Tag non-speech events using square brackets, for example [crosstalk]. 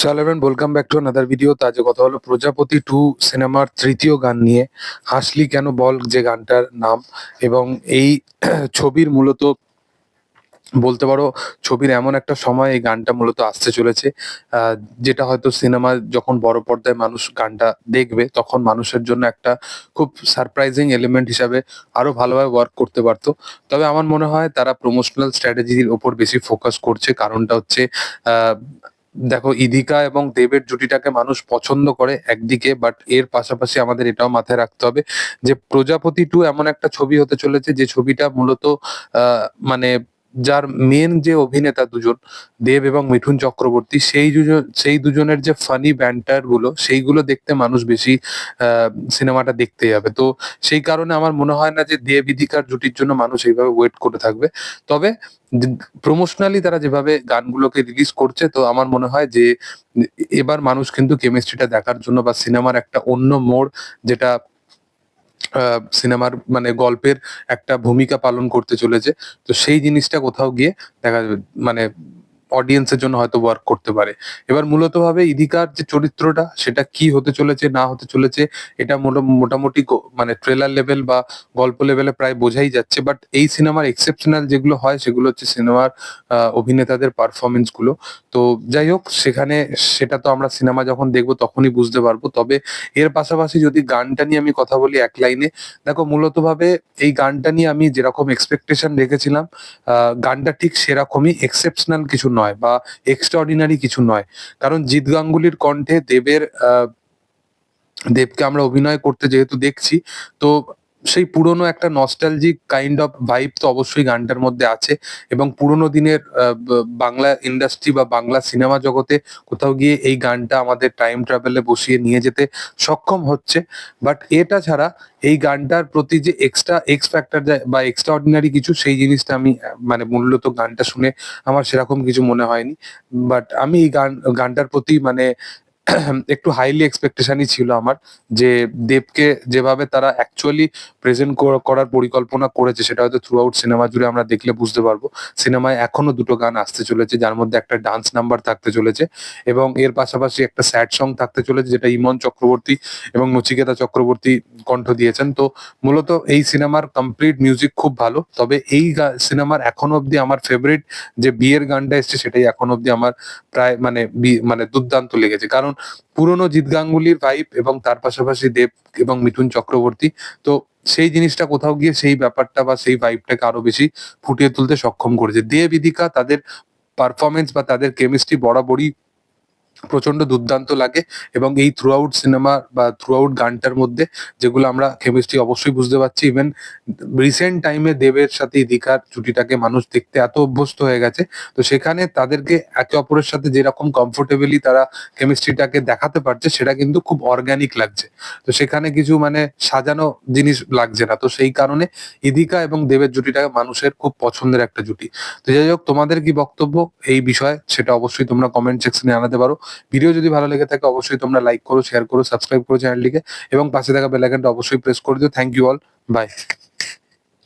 সালামান welcome back to another video তা কথা হলো প্রজাপতি টু সিনেমার তৃতীয় গান নিয়ে। হাসলি কেন বল যে গানটার নাম? এবং এই ছবির মূলত বলতে পারো, ছবির এমন একটা সময় এই গানটা মূলত আসতে চলেছে। যেটা হয়তো সিনেমা যখন বড় পর্দায় মানুষ গানটা দেখবে, তখন মানুষের জন্য একটা খুব সারপ্রাইজিং এলিমেন্ট হিসাবে আরও ভালোভাবে ওয়ার্ক করতে পারতো। তবে আমার মনে হয় তারা প্রমোশনাল স্ট্র্যাটেজির ওপর বেশি ফোকাস করছে। কারণটা হচ্ছে দেখো, ইদিকা এবং দেবের জুটিটাকে মানুষ পছন্দ করে একদিকে বাট এর পাশাপাশি আমাদের এটাও মাথায় রাখতে হবে যে প্রজাপতি টু এমন একটা ছবি হতে চলেছে যে ছবিটা মূলত মানে যার মেন যে অভিনেতা দুজন, দেব এবং মিঠুন চক্রবর্তী, সেই দুজন, সেই দুজনের যে ফানি ব্যান্টারগুলো, সেইগুলো দেখতে মানুষ বেশি সিনেমাটা দেখতে যাবে। তো সেই কারণে আমার মনে হয় না যে দেব ইধিকার জুটির জন্য মানুষ এইভাবে ওয়েট করে থাকবে। তবে প্রমোশনালি তারা যেভাবে গানগুলোকে রিলিজ করছে, তো আমার মনে হয় যে, এবার মানুষ কিন্তু কেমিস্ট্রিটা দেখার জন্য বা সিনেমার একটা অন্য মোড় যেটা সিনেমার মানে গল্পের একটা ভূমিকা পালন করতে চলেছে। তো সেই জিনিসটা কোথাও গিয়ে দেখা মানে অডিয়েন্সের জন্য হয়তো ওয়ার্ক করতে পারে। এবার মূলত ভাবে ইদিকার যে চরিত্রটা, সেটা কি হতে চলেছে, না হতে চলেছে, এটা মোটা- মোটামুটি মানে ট্রেলার লেভেল বা গল্প লেভেলে প্রায় বোঝাই যাচ্ছে। বাট এই সিনেমার এক্সেপশনাল যেগুলো হয়, সেগুলো হচ্ছে সিনেমার অভিনেতাদের পারফরমেন্সগুলো তো যাই হোক, সেখানে সেটা তো আমরা সিনেমা যখন দেখব তখনই বুঝতে পারব। তবে এর পাশাপাশি যদি গানটা নিয়ে আমি কথা বলি এক লাইনে, দেখো মূলত ভাবে এই গানটা নিয়ে আমি যেরকম এক্সপেকটেশন রেখেছিলাম গানটা ঠিক সেরকমই এক্সেপশনাল কিছু নয়। বা এক্সট্রাঅর্ডিনারি কিছু নয়। কারণ জিৎ গাঙ্গুলির কণ্ঠে দেবের দেবকে আমরা অভিনয় করতে যেহেতু দেখছি, তো সেই পুরনো একটা নস্টালজিক কাইন্ড অফ ভাইব তো অবশ্যই গানটার মধ্যে আছে এবং পুরোনো দিনের বাংলা ইন্ডাস্ট্রি বা বাংলা সিনেমা জগতে কোথাও গিয়ে এই গানটা আমাদের টাইম ট্রাভেলে বসিয়ে নিয়ে যেতে সক্ষম হচ্ছে। বাট এটা ছাড়া এই গানটার প্রতি যে এক্সট্রা এক্স ফ্যাক্টর বা এক্সট্রা অর্ডিনারি কিছু, সেই জিনিসটা আমি মানে মূলত গানটা শুনে আমার সেরকম কিছু মনে হয়নি। বাট আমি এই গান, গানটার প্রতি মানে [clears throat] একটু হাইলি এক্সপেকটেশনই ছিল আমার যে দেবকে যেভাবে তারা অ্যাকচুয়ালি প্রেজেন্ট করার পরিকল্পনা করেছে, সেটা হয়তো থ্রু আউট সিনেমা জুড়ে আমরা দেখলে বুঝতে পারব। সিনেমায় এখনও দুটো গান আসতে চলেছে, যার মধ্যে একটা ডান্স নাম্বার থাকতে চলেছে এবং এর পাশাপাশি একটা স্যাড সং থাকতে চলেছে, যেটা ইমন চক্রবর্তী এবং নচিকেতা চক্রবর্তী কণ্ঠ দিয়েছেন। তো মূলত এই সিনেমার কমপ্লিট মিউজিক খুব ভালো, তবে এই সিনেমার এখনও অব্দি আমার ফেভারিট যে বিয়ের গানটা এসছে, সেটাই এখন অব্দি আমার প্রায় মানে মানে দুর্দান্ত লেগেছে। কারণ পুরনো জিৎ গাঙ্গুলির ভাইব এবং তার পাশাপাশি দেব এবং মিথুন চক্রবর্তী। তো সেই জিনিসটা কোথাও গিয়ে সেই ব্যাপারটা বা সেই ভাইবটাকে আরও বেশি ফুটিয়ে তুলতে সক্ষম করেছে। দেব, ইদিকা তাদের পারফরমেন্স বা তাদের কেমিস্ট্রি বরাবরই প্রচণ্ড দুর্দান্ত লাগে এবং এই থ্রু আউট সিনেমা বা থ্রু আউট গানটার মধ্যে যেগুলো আমরা কেমিস্ট্রি অবশ্যই বুঝতে পারছি ইভেন রিসেন্ট টাইমে দেবের সাথে ইদিকার জুটিটাকে মানুষ দেখতে এত অভ্যস্ত হয়ে গেছে, তো সেখানে তাদেরকে একে অপরের সাথে যেরকম কমফোর্টেবলি তারা কেমিস্ট্রিটাকে দেখাতে পারছে, সেটা কিন্তু খুব অর্গানিক লাগছে। তো সেখানে কিছু মানে সাজানো জিনিস লাগছে না, তো সেই কারণে ইদিকা এবং দেবের জুটিটাকে মানুষের খুব পছন্দের একটা জুটি। তো যাই হোক, তোমাদের কি বক্তব্য? এই বিষয়ে সেটা অবশ্যই তোমরা কমেন্ট সেকশনে জানাতে পারো। ভিডিও যদি ভালো লেগে থাকে, অবশ্যই তোমরা লাইক করো শেয়ার করো সাবস্ক্রাইব করো চ্যানেলটিকে এবং পাশে থাকা বেলাইকনটা অবশ্যই প্রেস করে দিও। Thank you all by